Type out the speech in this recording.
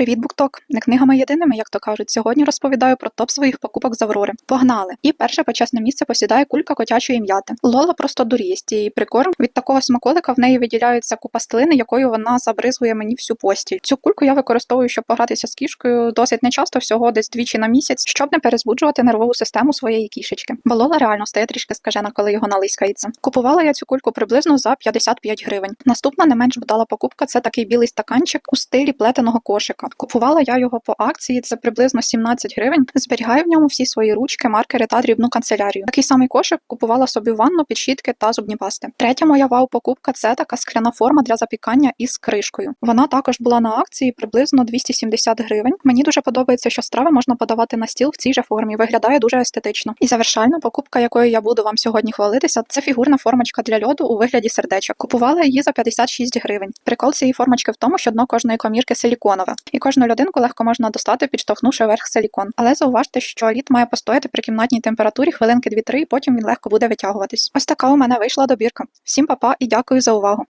Привіт, Букток! Не книгами єдиними, як то кажуть. Сьогодні розповідаю про топ своїх покупок з Аврори. Погнали! І перше почесне місце посідає кулька котячої м'яти. Лола просто дуріє з цієї прикорм. Від такого смаколика в неї виділяється купа слини, якою вона забризує мені всю постіль. Цю кульку я використовую, щоб погратися з кішкою досить нечасто, всього десь двічі на місяць, щоб не перезбуджувати нервову систему своєї кішечки. Бо Лола реально стає трішки скажена, коли його налискається. Купувала я цю кульку приблизно за 55 гривень. Наступна не менш вдала покупка це такий білий стаканчик у стилі плетеного кошика. Купувала я його по акції, це приблизно 17 гривень. Зберігаю в ньому всі свої ручки, маркери та дрібну канцелярію. Такий самий кошик купувала собі ванну, підщітки та зубні пасти. Третя моя вау-покупка це така скляна форма для запікання із кришкою. Вона також була на акції приблизно 270 гривень. Мені дуже подобається, що страви можна подавати на стіл в цій же формі. Виглядає дуже естетично. І завершальна покупка, якою я буду вам сьогодні хвалитися, це фігурна формочка для льоду у вигляді сердечок. Купувала її за 56 гривень. Прикол цієї формочки в тому, що дно кожної комірки силіконове, і кожну людинку легко можна достати, підштовхнувши вверх силікон. Але зауважте, що лід має постояти при кімнатній температурі хвилинки 2-3, і потім він легко буде витягуватись. Ось така у мене вийшла добірка. Всім па-па і дякую за увагу.